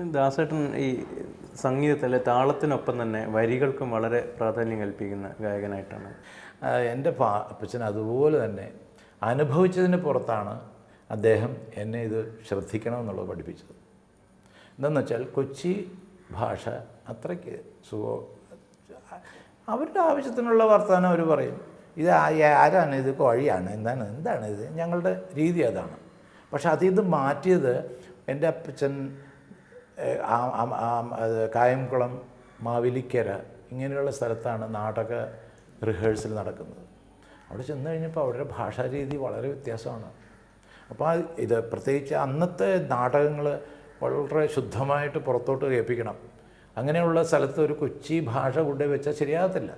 ദാസേട്ടൻ ഈ സംഗീതത്തിലെ താളത്തിനൊപ്പം തന്നെ വരികൾക്കും വളരെ പ്രാധാന്യം കൽപ്പിക്കുന്ന ഗായകനായിട്ടാണ്. എന്റെ പാ അപ്പച്ചൻ അതുപോലെ തന്നെ അനുഭവിച്ചതിന് പുറത്താണ് അദ്ദേഹം എന്നെ ഇത് ശ്രദ്ധിക്കണമെന്നുള്ളത് പഠിപ്പിച്ചത്. എന്താണെന്ന് വെച്ചാൽ കൊച്ചി ഭാഷ അത്രയ്ക്ക് സുഖ അവരുടെ ആവശ്യത്തിനുള്ള വർത്തമാനം അവർ പറയും. ഇത് ആരാണ് ഇത്? കോഴിയാണ്. എന്താണ്? എന്താണ് ഇത്? ഞങ്ങളുടെ രീതി അതാണ്. പക്ഷെ അതിൽ നിന്ന് മാറ്റിയത് എന്റെ അപ്പച്ചൻ കായംകുളം മാവേലിക്കര ഇങ്ങനെയുള്ള സ്ഥലത്താണ് നാടക റിഹേഴ്സൽ നടക്കുന്നത്. അവിടെ ചെന്ന് കഴിഞ്ഞപ്പോൾ അവരുടെ ഭാഷാരീതി വളരെ വ്യത്യാസമാണ്. അപ്പോൾ ഇത് പ്രത്യേകിച്ച് അന്നത്തെ നാടകങ്ങൾ വളരെ ശുദ്ധമായിട്ട് പുറത്തോട്ട് കേൾപ്പിക്കണം. അങ്ങനെയുള്ള സ്ഥലത്ത് ഒരു കൊച്ചി ഭാഷ കൊണ്ടു വെച്ചാൽ ശരിയാകത്തില്ല.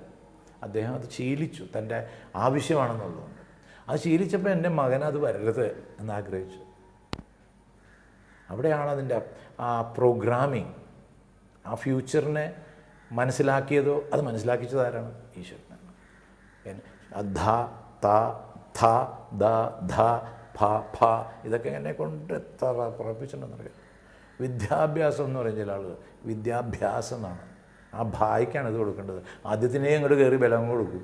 അദ്ദേഹം അത് ശീലിച്ചു തന്റെ ആവശ്യമാണെന്നുള്ളതുകൊണ്ട്. അത് ശീലിച്ചപ്പോൾ എന്റെ മകൻ അത് വരരുത് എന്നാഗ്രഹിച്ചു അവിടെയാണ് അതിന്റെ ആ പ്രോഗ്രാമിങ് ആ ഫ്യൂച്ചറിനെ മനസ്സിലാക്കിയതോ അത് മനസ്സിലാക്കിച്ചത് ആരാണ് ഈശ്വരനാണ് ധ ത ധ ദ ധ ഫ ഫ ഇതൊക്കെ എന്നെ കൊണ്ട് എത്ര പ്രവർത്തിച്ചിട്ടുണ്ടെന്നറിയാം വിദ്യാഭ്യാസം എന്ന് പറയുന്ന ചില ആളുകൾ വിദ്യാഭ്യാസം എന്നാണ്. ആ ഭായിക്കാണ് ഇത് കൊടുക്കേണ്ടത്. ആദ്യത്തിനെ അങ്ങോട്ട് കയറി ബലം കൊടുക്കും.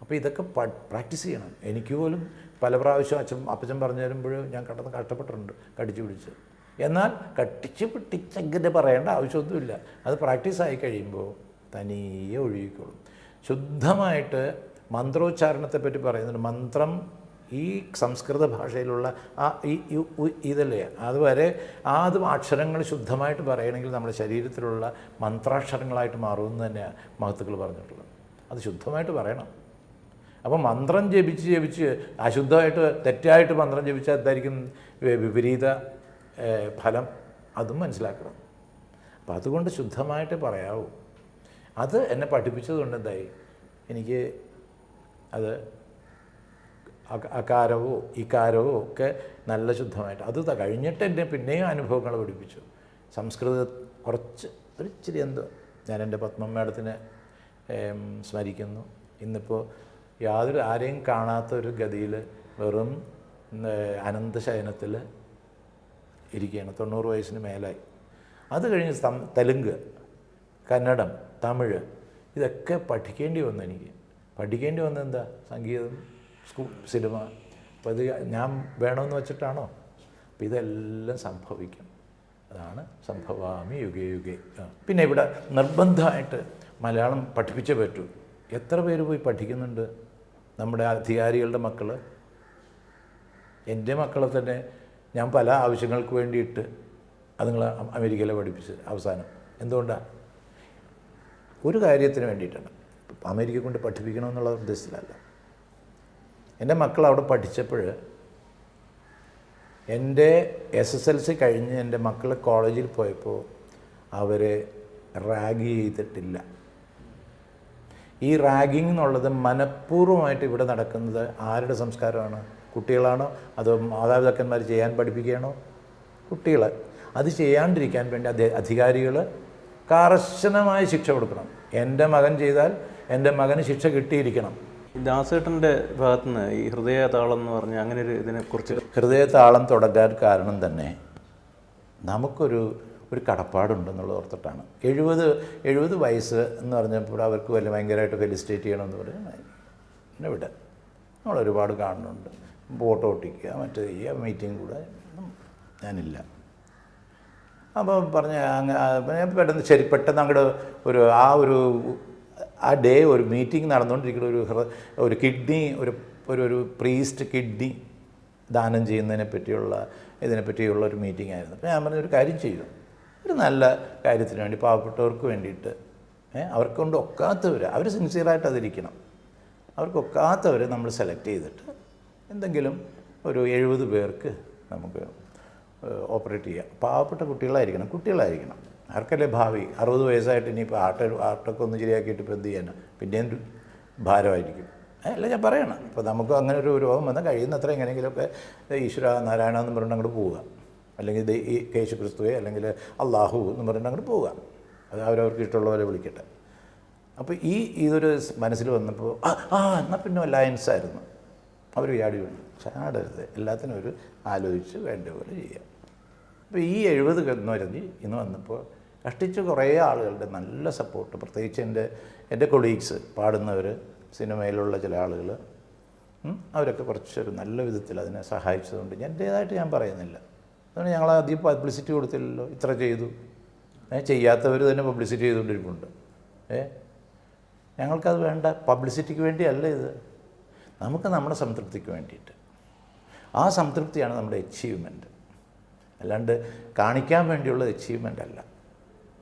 അപ്പോൾ ഇതൊക്കെ പ്രാക്ടീസ് ചെയ്യണം. എനിക്ക് പോലും പല പ്രാവശ്യം അച്ഛൻ അപ്പച്ചൻ പറഞ്ഞു തരുമ്പോൾ ഞാൻ കടന്ന് കഷ്ടപ്പെട്ടിട്ടുണ്ട് കടിച്ചു പിടിച്ച്. എന്നാൽ കട്ടിച്ച് പിട്ടിച്ചങ്ങനെ പറയേണ്ട ആവശ്യമൊന്നുമില്ല. അത് പ്രാക്ടീസ് ആയി കഴിയുമ്പോൾ തനിയെ ഒഴുകിക്കോളും. ശുദ്ധമായിട്ട് മന്ത്രോച്ചാരണത്തെ പറ്റി പറയുന്നുണ്ട്. മന്ത്രം ഈ സംസ്കൃത ഭാഷയിലുള്ള ആ ഈ ഇതല്ലേ? അതുവരെ ആ അത് അക്ഷരങ്ങൾ ശുദ്ധമായിട്ട് പറയണമെങ്കിൽ നമ്മുടെ ശരീരത്തിലുള്ള മന്ത്രാക്ഷരങ്ങളായിട്ട് മാറുമെന്ന് തന്നെയാണ് മഹത്തുക്കൾ പറഞ്ഞിട്ടുള്ളത്. അത് ശുദ്ധമായിട്ട് പറയണം. അപ്പോൾ മന്ത്രം ജപിച്ച് ജപിച്ച് അശുദ്ധമായിട്ട് തെറ്റായിട്ട് മന്ത്രം ജപിച്ചാൽ എന്തായിരിക്കും വിപരീത ഫലം അതും മനസ്സിലാക്കണം. അപ്പം അതുകൊണ്ട് ശുദ്ധമായിട്ട് പറയാവൂ. അത് എന്നെ പഠിപ്പിച്ചതുകൊണ്ട് എന്തായി? എനിക്ക് അത് അക- അകാരവോ ഇക്കാരവോ ഒക്കെ നല്ല ശുദ്ധമായിട്ട്. അത് കഴിഞ്ഞിട്ട് എന്നെ പിന്നെയും അനുഭവങ്ങൾ പഠിപ്പിച്ചു. സംസ്കൃത കുറച്ച് ഒരു ഇച്ചിരി എന്തോ. ഞാൻ എന്റെ പത്മം മേഡത്തിനെ സ്മരിക്കുന്നു. ഇന്നിപ്പോൾ യാതൊരു ആരെയും കാണാത്ത ഒരു ഗതിയിൽ വെറും അനന്തശയനത്തിൽ ഇരിക്കുകയാണ്. തൊണ്ണൂറ് വയസ്സിന് മേലായി. അത് കഴിഞ്ഞ് സം- തെലുങ്ക് കന്നഡം തമിഴ് ഇതൊക്കെ പഠിക്കേണ്ടി വന്നു എനിക്ക്. പഠിക്കേണ്ടി വന്നത് എന്താ? സംഗീതം സ്കൂൾ സിനിമ. അപ്പോൾ ഇത് ഞാൻ വേണമെന്ന് വെച്ചിട്ടാണോ? അപ്പോൾ ഇതെല്ലാം സംഭവിക്കും. അതാണ് സംഭവാമി യുഗേ യുഗേ. പിന്നെ ഇവിടെ നിർബന്ധമായിട്ട് മലയാളം പഠിപ്പിച്ചേ പറ്റൂ. എത്ര പേര് പോയി പഠിക്കുന്നുണ്ട്? നമ്മുടെ അധികാരികളുടെ മക്കൾ എന്റെ മക്കളെ തന്നെ ഞാൻ പല ആവശ്യങ്ങൾക്ക് വേണ്ടിയിട്ട് അതുങ്ങൾ അമേരിക്കയിലെ പഠിപ്പിച്ച് അവസാനം. എന്തുകൊണ്ടാണ് ഒരു കാര്യത്തിന് വേണ്ടിയിട്ടാണ്. അമേരിക്ക കൊണ്ട് പഠിപ്പിക്കണമെന്നുള്ള ഉദ്ദേശത്തിലല്ല. എന്റെ മക്കൾ അവിടെ പഠിച്ചപ്പോൾ എന്റെ എസ് എസ് എൽ സി കഴിഞ്ഞ് എന്റെ മക്കൾ കോളേജിൽ പോയപ്പോൾ അവരെ റാഗ് ചെയ്തിട്ടില്ല. ഈ റാഗിങ് എന്നുള്ളത് മനഃപൂർവമായിട്ട് ഇവിടെ നടക്കുന്നത് ആരുടെ സംസ്കാരമാണ്? കുട്ടികളാണോ? അതോ മാതാപിതാക്കന്മാർ ചെയ്യാൻ പഠിപ്പിക്കുകയാണോ? കുട്ടികൾ അത് ചെയ്യാണ്ടിരിക്കാൻ വേണ്ടി അദ്ദേഹം അധികാരികൾ കർശനമായ ശിക്ഷ കൊടുക്കണം. എന്റെ മകൻ ചെയ്താൽ എന്റെ മകന് ശിക്ഷ കിട്ടിയിരിക്കണം. ദാസേട്ടന്റെ ഭാഗത്തു നിന്ന് ഈ ഹൃദയ താളം എന്ന് പറഞ്ഞ അങ്ങനെ ഒരു ഇതിനെക്കുറിച്ച് ഹൃദയതാളം തുടങ്ങാൻ കാരണം തന്നെ നമുക്കൊരു ഒരു കടപ്പാടുണ്ടെന്നുള്ളത് ഓർത്തിട്ടാണ്. എഴുപത് എഴുപത് വയസ്സ് എന്ന് പറഞ്ഞപ്പോൾ അവർക്ക് വല്ല ഭയങ്കരമായിട്ട് ഫെലിസിറ്റേറ്റ് ചെയ്യണമെന്ന് പറഞ്ഞാൽ പിന്നെ വിട. നമ്മളൊരുപാട് കാണുന്നുണ്ട്. ഫോട്ടോ ഒട്ടിക്കുക മറ്റേ ചെയ്യുക മീറ്റിംഗ് കൂടെ ഞാനില്ല. അപ്പോൾ പറഞ്ഞ അങ്ങനെ പെട്ടെന്ന് ശരി പെട്ടെന്ന് അങ്ങോട്ട് ഒരു ആ ഒരു ആ ഡേ ഒരു മീറ്റിംഗ് നടന്നുകൊണ്ടിരിക്കുന്ന ഒരു ഒരു കിഡ്നി ഒരു ഒരു ഒരു പ്രീസ്റ്റ് കിഡ്നി ദാനം ചെയ്യുന്നതിനെ പറ്റിയുള്ള ഇതിനെ പറ്റിയുള്ള ഒരു മീറ്റിംഗ് ആയിരുന്നു. അപ്പോൾ ഞാൻ പറഞ്ഞൊരു കാര്യം ചെയ്യും. ഒരു നല്ല കാര്യത്തിന് വേണ്ടി പാവപ്പെട്ടവർക്ക് വേണ്ടിയിട്ട് അവർക്കൊണ്ട് അവർക്ക് ഒക്കാത്തവർ അവർ സിൻസിയറായിട്ട് അതിരിക്കണം. അവർക്കൊക്കാത്തവരെ നമ്മൾ സെലക്ട് ചെയ്തിട്ട് എന്തെങ്കിലും ഒരു എഴുപത് പേർക്ക് നമുക്ക് ഓപ്പറേറ്റ് ചെയ്യാം. പാവപ്പെട്ട കുട്ടികളായിരിക്കണം കുട്ടികളായിരിക്കണം. ആർക്കല്ലേ ഭാവി? അറുപത് വയസ്സായിട്ട് ഇനിയിപ്പോൾ ആട്ട ആട്ടൊക്കെ ഒന്ന് ശരിയാക്കിയിട്ട് ഇപ്പോൾ എന്ത് ചെയ്യാനാണ് പിന്നെ എന്ത് ഭാരമായിരിക്കും. അല്ല ഞാൻ പറയണം. ഇപ്പോൾ നമുക്ക് അങ്ങനെ ഒരു രോഗം വന്നാൽ കഴിയുന്നത്ര എങ്ങനെയെങ്കിലുമൊക്കെ ഈശ്വര നാരായണ എന്ന് പറഞ്ഞിട്ട് അങ്ങോട്ട് പോവുക. അല്ലെങ്കിൽ ഈ കേശു ക്രിസ്തുവെ അല്ലെങ്കിൽ അള്ളാഹു എന്ന് പറഞ്ഞിട്ട് അങ്ങോട്ട് പോവുക. അത് അവരവർക്ക് ഇഷ്ടമുള്ളവരെ വിളിക്കട്ടെ. അപ്പോൾ ഈ ഇതൊരു മനസ്സിൽ വന്നപ്പോൾ ആ ആ എന്നാൽ പിന്നെ അലയൻസ് ആയിരുന്നു. അവർ ചാടി വീണു ചാടരുത്. എല്ലാത്തിനും ഒരു ആലോചിച്ച് വേണ്ട പോലെ ചെയ്യാം. അപ്പോൾ ഈ എഴുപത് എന്ന് ഇന്ന് വന്നപ്പോൾ കഷ്ടിച്ച് കുറേ ആളുകളുടെ നല്ല സപ്പോർട്ട് പ്രത്യേകിച്ച് എന്റെ എന്റെ കൊളീഗ്സ് പാടുന്നവർ സിനിമയിലുള്ള ചില ആളുകൾ അവരൊക്കെ കുറച്ചൊരു നല്ല വിധത്തിൽ അതിനെ സഹായിച്ചതുകൊണ്ട് എന്റേതായിട്ട് ഞാൻ പറയുന്നില്ല. അതുകൊണ്ട് ഞങ്ങൾ ആദ്യം പബ്ലിസിറ്റി കൊടുത്തില്ലല്ലോ. ഇത്ര ചെയ്തു. ചെയ്യാത്തവർ തന്നെ പബ്ലിസിറ്റി ചെയ്തുകൊണ്ടിരിപ്പുണ്ട്. ഏ ഞങ്ങൾക്കത് വേണ്ട. പബ്ലിസിറ്റിക്ക് വേണ്ടിയല്ല ഇത്. നമുക്ക് നമ്മുടെ സംതൃപ്തിക്ക് വേണ്ടിയിട്ട്. ആ സംതൃപ്തിയാണ് നമ്മുടെ അച്ചീവ്മെന്റ് അല്ലാണ്ട് കാണിക്കാൻ വേണ്ടിയുള്ള അച്ചീവ്മെന്റ് അല്ല.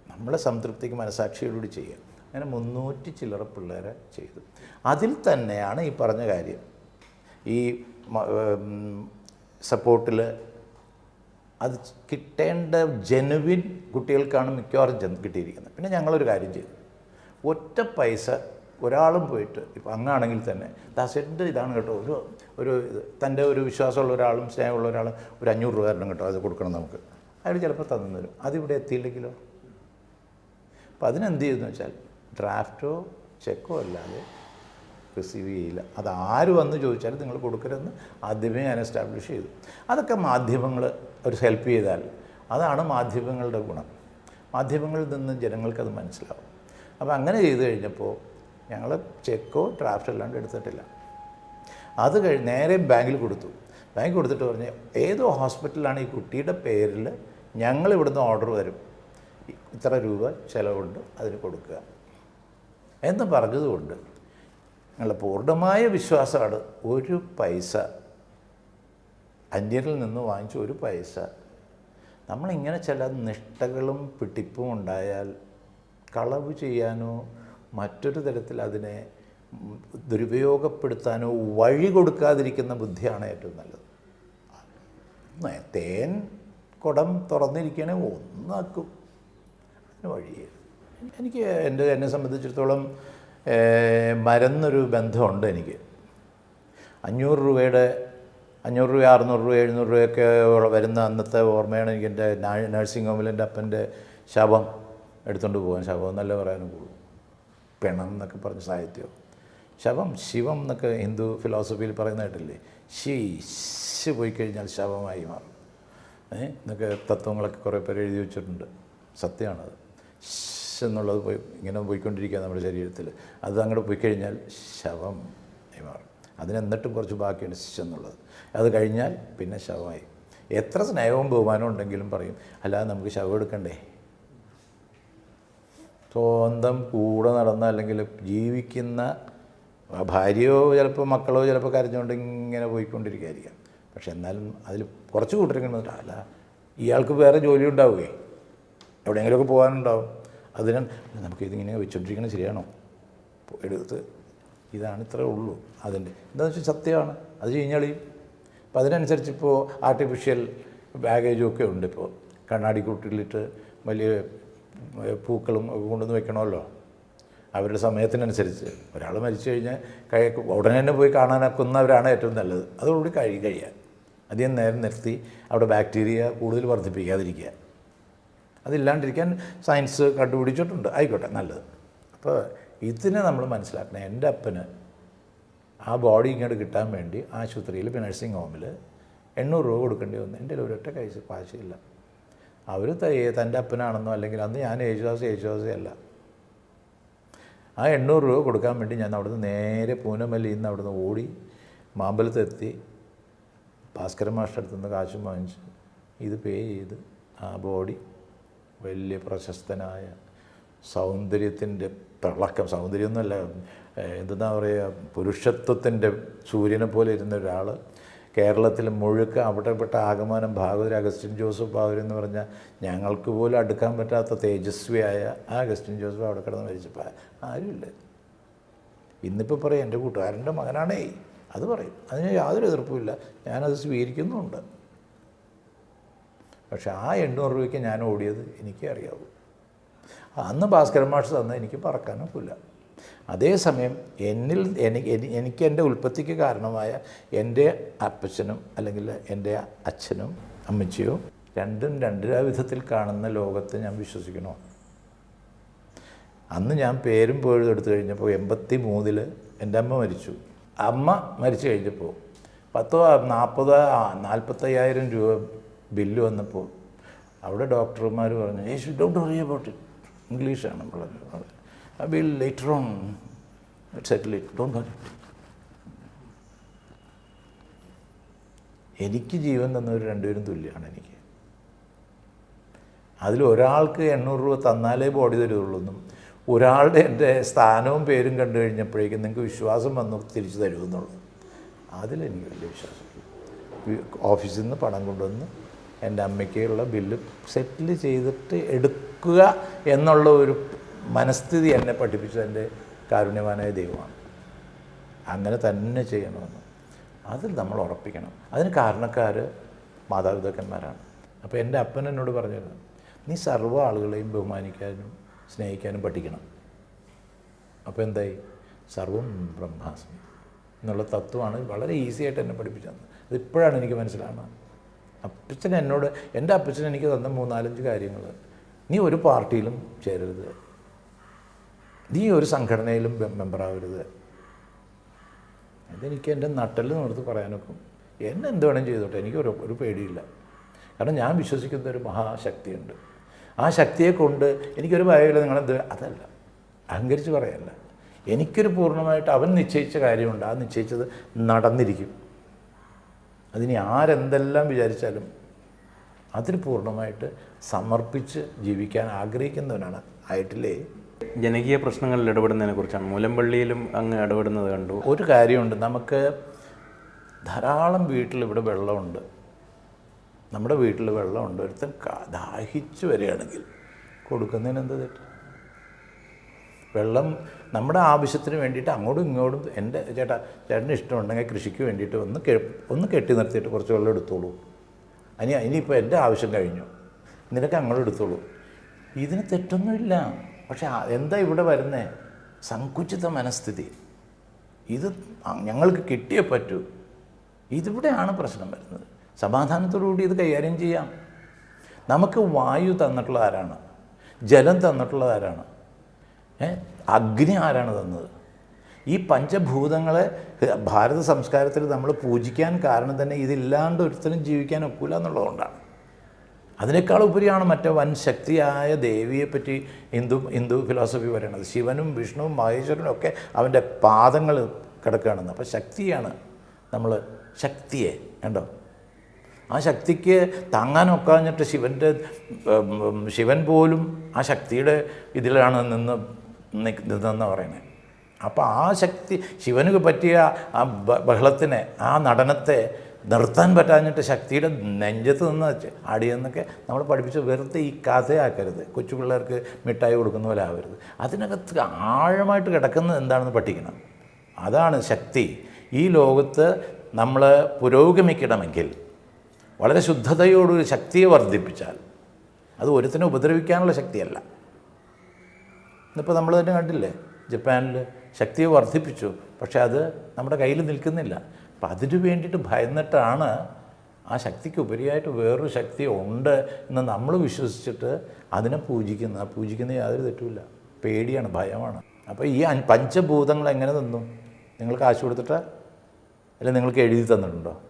നമ്മളെ സംതൃപ്തിക്ക് മനസാക്ഷിയോടുകൂടി ചെയ്യുക. അങ്ങനെ മുന്നൂറ്റി ചില്ലറ പിള്ളേരെ ചെയ്തു. അതിൽ തന്നെയാണ് ഈ പറഞ്ഞ കാര്യം. ഈ സപ്പോർട്ടിൽ അത് കിട്ടേണ്ട ജെനുവിൻ കുട്ടികൾക്കാണ് മിക്കവാറും കിട്ടിയിരിക്കുന്നത്. പിന്നെ ഞങ്ങളൊരു കാര്യം ചെയ്തു. ഒറ്റ പൈസ ഒരാളും പോയിട്ട് ഇപ്പം അങ്ങാണെങ്കിൽ തന്നെ ദാസേട്ടന്റെ ഇതാണ് കേട്ടോ ഒരു ഒരു തന്റെ ഒരു വിശ്വാസമുള്ള ഒരാളും സ്നേഹമുള്ള ഒരാളും ഒരു അഞ്ഞൂറ് രൂപ തരണം കേട്ടോ അത് കൊടുക്കണം നമുക്ക്. അയാൾ ചിലപ്പോൾ തന്നു തരും. അതിവിടെ എത്തിയില്ലെങ്കിലോ? അപ്പം അതിനെന്ത് ചെയ്യുമെന്ന് വെച്ചാൽ ഡ്രാഫ്റ്റോ ചെക്കോ അല്ലാതെ റിസീവ് ചെയ്യില്ല. അത് ആര് വന്ന് ചോദിച്ചാൽ നിങ്ങൾ കൊടുക്കരുതെന്ന് ആദ്യമേ ഞാൻ എസ്റ്റാബ്ലിഷ് ചെയ്തു. അതൊക്കെ മാധ്യമങ്ങൾ ഒരു ഹെൽപ്പ് ചെയ്താൽ അതാണ് മാധ്യമങ്ങളുടെ ഗുണം. മാധ്യമങ്ങളിൽ നിന്ന് ജനങ്ങൾക്കത് മനസ്സിലാവും. അപ്പോൾ അങ്ങനെ ചെയ്തു കഴിഞ്ഞപ്പോൾ ഞങ്ങൾ ചെക്കോ ഡ്രാഫ്റ്റ് അല്ലാണ്ട് എടുത്തിട്ടില്ല. അത് കഴിഞ്ഞ് നേരെ ബാങ്കിൽ കൊടുത്തു. ബാങ്ക് കൊടുത്തിട്ട് പറഞ്ഞ് ഏതോ ഹോസ്പിറ്റലാണ് ഈ കുട്ടിയുടെ പേരിൽ ഞങ്ങൾ ഇവിടുന്ന് ഓർഡർ വരും. ഇത്ര രൂപ ചിലവുണ്ട് അതിന് കൊടുക്കുക. എന്ന് പറഞ്ഞതുകൊണ്ട് ഞങ്ങളുടെ പൂർണമായ വിശ്വാസമാണ് ഒരു പൈസ. അന്യരിൽ നിന്ന് വാങ്ങിച്ച ഒരു പൈസ. നമ്മളിങ്ങനെ ചില നിഷ്ഠകളും പിടിപ്പും ഉണ്ടായാൽ കളവ് ചെയ്യാനോ മറ്റൊരു തരത്തിൽ അതിനെ ദുരുപയോഗപ്പെടുത്താനോ വഴി കൊടുക്കാതിരിക്കുന്ന ബുദ്ധിയാണ് ഏറ്റവും നല്ലത്. തേൻ കുടം തുറന്നിരിക്കണേ ഒന്നാക്കും. അതിന് എനിക്ക് എന്റെ എന്നെ സംബന്ധിച്ചിടത്തോളം മരുന്നൊരു ബന്ധമുണ്ട് എനിക്ക്. അഞ്ഞൂറ് രൂപയുടെ അഞ്ഞൂറ് രൂപ അറുന്നൂറ് രൂപ എഴുന്നൂറ് രൂപയൊക്കെ വരുന്ന അന്നത്തെ ഓർമ്മയാണ് എനിക്ക് എന്റെ നഴ്സിംഗ് ഹോമിൽ എന്റെ അപ്പന്റെ ശവം എടുത്തുകൊണ്ട് പോകാൻ ശവം എന്നല്ല പറയാനും പിണം എന്നൊക്കെ പറഞ്ഞ സാഹിത്യം. ശവം ശിവം എന്നൊക്കെ ഹിന്ദു ഫിലോസഫിയിൽ പറയുന്നതായിട്ടില്ലേ ശി ശ് പോയി കഴിഞ്ഞാൽ ശവമായി മാറും. എന്നൊക്കെ തത്വങ്ങളൊക്കെ കുറേ പേര് എഴുതി വെച്ചിട്ടുണ്ട്. സത്യമാണത്. ശ് എന്നുള്ളത് പോയി ഇങ്ങനെ പോയിക്കൊണ്ടിരിക്കുക നമ്മുടെ ശരീരത്തിൽ. അത് അങ്ങോട്ട് പോയി കഴിഞ്ഞാൽ ശവം ആയി മാറും. അതിനെന്നിട്ടും കുറച്ച് ബാക്കിയുണ്ട് ശ് എന്നുള്ളത്. അത് കഴിഞ്ഞാൽ പിന്നെ ശവമായി. എത്ര സ്നേഹവും ബഹുമാനവും ഉണ്ടെങ്കിലും പറയും അല്ലാതെ നമുക്ക് ശവം എടുക്കണ്ടേ? സ്വന്തം കൂടെ നടന്ന അല്ലെങ്കിൽ ജീവിക്കുന്ന ഭാര്യയോ ചിലപ്പോൾ മക്കളോ ചിലപ്പോൾ കരഞ്ഞുകൊണ്ട് ഇങ്ങനെ പോയിക്കൊണ്ടിരിക്കുകയായിരിക്കാം. പക്ഷെ എന്നാലും അതിൽ കുറച്ച് വന്നിട്ട് അല്ല ഇയാൾക്ക് വേറെ ജോലി ഉണ്ടാവുകയെ എവിടെയെങ്കിലുമൊക്കെ പോകാനുണ്ടാവും. അതിന് നമുക്ക് ഇതിങ്ങനെ വെച്ചുകൊണ്ടിരിക്കുന്നത് ശരിയാണോ? എടുത്ത് ഇതാണ് ഇത്രേ ഉള്ളൂ അതിന്റെ. എന്താണെന്ന് വെച്ചാൽ സത്യമാണ്. അത് കഴിഞ്ഞാളിയും അപ്പോൾ അതിനനുസരിച്ച് ഇപ്പോൾ ആർട്ടിഫിഷ്യൽ ബാഗേജും ഒക്കെ ഉണ്ട് ഇപ്പോൾ. കണ്ണാടി കൂട്ടിലിട്ട് വലിയ പൂക്കളും ഒക്കെ കൊണ്ടുവന്ന് വെക്കണമല്ലോ. അവരുടെ സമയത്തിനനുസരിച്ച്. ഒരാൾ മരിച്ചു കഴിഞ്ഞാൽ കൈ ഉടനെ തന്നെ പോയി കാണാനാക്കുന്നവരാണ് ഏറ്റവും നല്ലത്. അതോടുകൂടി കഴി കഴിയാൻ. അധികം നേരം നിർത്തി അവിടെ ബാക്ടീരിയ കൂടുതൽ വർദ്ധിപ്പിക്കാതിരിക്കുക. അതില്ലാണ്ടിരിക്കാൻ സയൻസ് കണ്ടുപിടിച്ചിട്ടുണ്ട്. ആയിക്കോട്ടെ നല്ലത്. അപ്പോൾ ഇതിനെ നമ്മൾ മനസ്സിലാക്കണം. എന്റെ അപ്പന് ആ ബോഡി ഇങ്ങോട്ട് കിട്ടാൻ വേണ്ടി ആശുപത്രിയിൽ നഴ്സിംഗ് ഹോമിൽ എണ്ണൂറ് രൂപ കൊടുക്കേണ്ടി വന്നു. എന്റെ ഒരൊറ്റ കൈസ് കാശില്ല അവർ തന്റെ അപ്പനാണെന്നോ അല്ലെങ്കിൽ അന്ന് ഞാൻ യേശുദാസ് യേശുദാസേ അല്ല. ആ എണ്ണൂറ് രൂപ കൊടുക്കാൻ വേണ്ടി ഞാൻ അവിടുന്ന് നേരെ പൂനമല്ലിയിൽ നിന്ന് അവിടുന്ന് ഓടി മാമ്പലത്തെത്തി ഭാസ്കര മാഷ്ടർ അടുത്ത് നിന്ന് കാശും വാങ്ങിച്ച് ഇത് പേ ചെയ്ത് ആ ബോഡി വലിയ പ്രശസ്തനായ സൗന്ദര്യത്തിന്റെ തിളക്കം. സൗന്ദര്യമൊന്നുമല്ല എന്താ എന്തെന്നാ പറയുക പുരുഷത്വത്തിന്റെ സൂര്യനെ പോലെ ഇരുന്ന ഒരാൾ കേരളത്തിൽ മുഴുക്ക അവിടെപ്പെട്ട ആഗമനം ഭാഗവതർ അഗസ്റ്റിൻ ജോസഫ് ഭാഗവർ എന്ന് പറഞ്ഞാൽ ഞങ്ങൾക്ക് പോലും അടുക്കാൻ പറ്റാത്ത തേജസ്വിയായ ആ അഗസ്റ്റിൻ ജോസഫ് അവിടെ കിടന്ന് മരിച്ചപ്പോൾ ആരുമില്ല. ഇന്നിപ്പോൾ പറയും എന്റെ കൂട്ടുകാരന്റെ മകനാണേ. അത് പറയും. അതിന് യാതൊരു എതിർപ്പുമില്ല ഞാനത് സ്വീകരിക്കുന്നുമുണ്ട്. പക്ഷെ ആ എണ്ണൂറ് രൂപയ്ക്ക് ഞാൻ ഓടിയത് എനിക്കേ അറിയാവൂ. അന്ന് ഭാസ്കരൻ മാഷ് തന്ന എനിക്ക് പറക്കാനൊക്കില്ല. അതേസമയം എന്നിൽ എനിക്ക് എനിക്ക് എന്റെ ഉൽപ്പത്തിക്ക് കാരണമായ എന്റെ അപ്പച്ചനും അല്ലെങ്കിൽ എന്റെ അച്ഛനും അമ്മച്ചിയോ രണ്ടും രണ്ട് വിധത്തിൽ കാണുന്ന ലോകത്തെ ഞാൻ വിശ്വസിക്കണോ അന്ന് ഞാൻ പേരും പോഴും എടുത്തു കഴിഞ്ഞപ്പോൾ എൺപത്തി മൂന്നിൽ എന്റെ അമ്മ മരിച്ചു. അമ്മ മരിച്ചു കഴിഞ്ഞപ്പോൾ പത്തോ നാൽപ്പതോ നാൽപ്പത്തയ്യായിരം രൂപ ബില്ല് വന്നപ്പോൾ അവിടെ ഡോക്ടർമാർ പറഞ്ഞു യേശു ഡോക്ടർ അറിയാൻ പോട്ടെ ഇംഗ്ലീഷാണ് പറഞ്ഞത് I will later on settle it. Don't worry. എനിക്ക് ജീവൻ തന്നവർ രണ്ടുപേരും തുല്യമാണ് എനിക്ക് അതിൽ ഒരാൾക്ക് എണ്ണൂറ് രൂപ തന്നാലേ ബോഡി തരുള്ളൂ എന്നും ഒരാളുടെ എന്റെ സ്ഥാനവും പേരും കണ്ടു കഴിഞ്ഞപ്പോഴേക്കും നിങ്ങൾക്ക് വിശ്വാസം വന്നു തിരിച്ചു തരുമെന്നുള്ളൂ അതിലെനിക്ക് വലിയ വിശ്വാസം ഓഫീസിൽ നിന്ന് പണം കൊണ്ടുവന്ന് എന്റെ അമ്മയ്ക്കുള്ള ബില്ല് സെറ്റിൽ ചെയ്തിട്ട് എടുക്കുക എന്നുള്ള ഒരു മനസ്ഥിതി എന്നെ പഠിപ്പിച്ചത് എന്റെ കാരുണ്യവാനായ ദൈവമാണ്. അങ്ങനെ തന്നെ ചെയ്യണമെന്ന്. അതിൽ നമ്മൾ ഉറപ്പിക്കണം. അതിന് കാരണക്കാർ മാതാപിതാക്കന്മാരാണ്. അപ്പോൾ എന്റെ അപ്പൻ എന്നോട് പറഞ്ഞിരുന്നു നീ സർവ ആളുകളെയും ബഹുമാനിക്കാനും സ്നേഹിക്കാനും പഠിക്കണം. അപ്പോൾ എന്തായി? സർവം ബ്രഹ്മാസ്മി. എന്നുള്ള തത്വമാണ് വളരെ ഈസി ആയിട്ട് എന്നെ പഠിപ്പിച്ചത്. അതിപ്പോഴാണ് എനിക്ക് മനസ്സിലാവുന്നത്. അപ്പച്ചൻ എന്നോട് എന്റെ അപ്പച്ചൻ എനിക്ക് തന്ന മൂന്നാലഞ്ച് കാര്യങ്ങൾ. നീ ഒരു പാർട്ടിയിലും ചേരരുത്. നീ ഒരു സംഘടനയിലും മെമ്പറാവരുത് അതെനിക്ക് എന്റെ നട്ടൽ നിർത്ത് പറയാനൊക്കും. എന്നെ എന്ത് വേണം ചെയ്തോട്ടെ എനിക്ക് ഒരു ഒരു പേടിയില്ല. കാരണം ഞാൻ വിശ്വസിക്കുന്ന ഒരു മഹാശക്തിയുണ്ട്. ആ ശക്തിയെ കൊണ്ട് എനിക്കൊരു ഭയമില്ല നിങ്ങളെന്ത് അതല്ല. അഹങ്കരിച്ച് പറയല്ല. എനിക്കൊരു പൂർണമായിട്ട് അവൻ നിശ്ചയിച്ച കാര്യമുണ്ട്. ആ നിശ്ചയിച്ചത് നടന്നിരിക്കും. അതിനി ആരെന്തെല്ലാം വിചാരിച്ചാലും അതിന് പൂർണമായിട്ട് സമർപ്പിച്ച് ജീവിക്കാൻ ആഗ്രഹിക്കുന്നവനാണ്. ആയിട്ടില്ലേ? ജനകീയ പ്രശ്നങ്ങളിൽ ഇടപെടുന്നതിനെ കുറിച്ചാണ്. മൂലമ്പള്ളിയിലും അങ്ങ് ഇടപെടുന്നത് കണ്ടു. ഒരു കാര്യമുണ്ട്. നമുക്ക് ധാരാളം വീട്ടിൽ ഇവിടെ വെള്ളമുണ്ട്. നമ്മുടെ വീട്ടിൽ വെള്ളമുണ്ട്. ഒരുത്തൻ ദാഹിച്ചു വരികയാണെങ്കിൽ കൊടുക്കുന്നതിന് എന്ത് തെറ്റ്? വെള്ളം നമ്മുടെ ആവശ്യത്തിന് വേണ്ടിയിട്ട് അങ്ങോട്ടും ഇങ്ങോട്ടും എന്റെ ചേട്ടാ ചേട്ടന് ഇഷ്ടമുണ്ടെങ്കിൽ കൃഷിക്ക് വേണ്ടിയിട്ട് ഒന്ന് ഒന്ന് കെട്ടി നിർത്തിയിട്ട് കുറച്ച് വെള്ളം എടുത്തോളൂ. അനി ഇനിയിപ്പോൾ എന്റെ ആവശ്യം കഴിഞ്ഞു. നിനക്ക് അങ്ങോട്ട് എടുത്തോളൂ. ഇതിന് തെറ്റൊന്നുമില്ല. പക്ഷേ എന്താ ഇവിടെ വരുന്നേ? സങ്കുചിത മനസ്ഥിതി. ഇത് ഞങ്ങൾക്ക് കിട്ടിയേ പറ്റൂ. ഇതിവിടെയാണ് പ്രശ്നം വരുന്നത്. സമാധാനത്തോടുകൂടി ഇത് കൈകാര്യം ചെയ്യാം. നമുക്ക് വായു തന്നിട്ടുള്ള ആരാണ്? ജലം തന്നിട്ടുള്ളത് ആരാണ്? അഗ്നി ആരാണ് തന്നത്? ഈ പഞ്ചഭൂതങ്ങളെ ഭാരത സംസ്കാരത്തിൽ നമ്മൾ പൂജിക്കാൻ കാരണം തന്നെ ഇതില്ലാണ്ട് ഒരുത്തരും ജീവിക്കാൻ ഒക്കില്ല എന്നുള്ളതുകൊണ്ടാണ്. അതിനേക്കാൾ ഉപരിയാണ് മറ്റേ വൻ ശക്തിയായ ദേവിയെപ്പറ്റി ഹിന്ദു ഹിന്ദു ഫിലോസഫി പറയണത് ശിവനും വിഷ്ണുവും മഹേശ്വരനും ഒക്കെ അവന്റെ പാദങ്ങൾ കിടക്കുകയാണെന്ന്. അപ്പോൾ ശക്തിയാണ് നമ്മൾ ശക്തിയെ കണ്ടോ? ആ ശക്തിക്ക് താങ്ങാനൊക്കാഞ്ഞിട്ട് ശിവന്റെ ശിവൻ പോലും ആ ശക്തിയുടെ ഇതിലാണ് നിന്ന് നിന്നെന്ന് പറയുന്നത്. അപ്പോൾ ആ ശക്തി ശിവന് പറ്റിയ ആ ബഹളത്തിനെ ആ നടനത്തെ നിർത്താൻ പറ്റാഞ്ഞിട്ട് ശക്തിയുടെ നെഞ്ചത്ത് നിന്ന് അടിയെന്നൊക്കെ നമ്മൾ പഠിപ്പിച്ച് വെറുതെ ഈ കഥയാക്കരുത്. കൊച്ചു പിള്ളേർക്ക് മിഠായി കൊടുക്കുന്ന പോലെ ആവരുത്. അതിനകത്ത് ആഴമായിട്ട് കിടക്കുന്നത് എന്താണെന്ന് പഠിക്കണം. അതാണ് ശക്തി. ഈ ലോകത്ത് നമ്മൾ പുരോഗമിക്കണമെങ്കിൽ വളരെ ശുദ്ധതയോടൊരു ശക്തിയെ വർദ്ധിപ്പിച്ചാൽ അത് ഒരുത്തിനെ ഉപദ്രവിക്കാനുള്ള ശക്തിയല്ല. ഇന്നിപ്പോൾ നമ്മൾ തന്നെ കണ്ടില്ലേ ജപ്പാനിൽ ശക്തിയെ വർദ്ധിപ്പിച്ചു പക്ഷേ അത് നമ്മുടെ കയ്യിൽ നിൽക്കുന്നില്ല. അപ്പം അതിനു വേണ്ടിയിട്ട് ഭയന്നിട്ടാണ് ആ ശക്തിക്ക് ഉപരിയായിട്ട് വേറൊരു ശക്തി ഉണ്ട് എന്ന് നമ്മൾ വിശ്വസിച്ചിട്ട് അതിനെ പൂജിക്കുന്നത്. പൂജിക്കുന്ന യാതൊരു തെറ്റുമില്ല. പേടിയാണ് ഭയമാണ്. അപ്പോൾ ഈ പഞ്ചഭൂതങ്ങൾ എങ്ങനെ തന്നു നിങ്ങൾ കാശ് കൊടുത്തിട്ട്? അല്ലെങ്കിൽ നിങ്ങൾക്ക് എഴുതി തന്നിട്ടുണ്ടോ?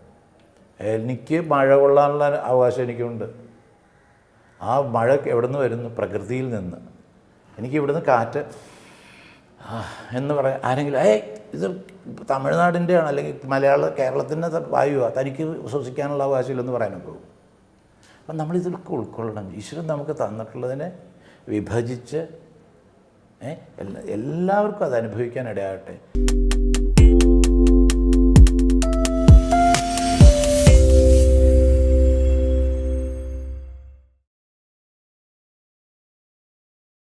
എനിക്ക് മഴ കൊള്ളാനുള്ള അവകാശം എനിക്കുണ്ട്. ആ മഴ എവിടെ നിന്ന് വരുന്നു? പ്രകൃതിയിൽ നിന്ന്. എനിക്ക് ഇവിടുന്ന് കാറ്റ് എന്ന് പറയാം. ആരെങ്കിലും ഏയ് ഇത് തമിഴ്നാടിന്റെയാണ് അല്ലെങ്കിൽ മലയാള കേരളത്തിന്റെ വായുവാണ് തനിക്ക് ശ്വസിക്കാനുള്ള അവകാശമില്ലെന്ന് പോകും അപ്പം നമ്മളിതൊക്കെ ഉൾക്കൊള്ളണം. ഈശ്വരൻ നമുക്ക് തന്നിട്ടുള്ളതിനെ വിഭജിച്ച് എല്ലാ എല്ലാവർക്കും അത് അനുഭവിക്കാൻ ഇടയാകട്ടെ.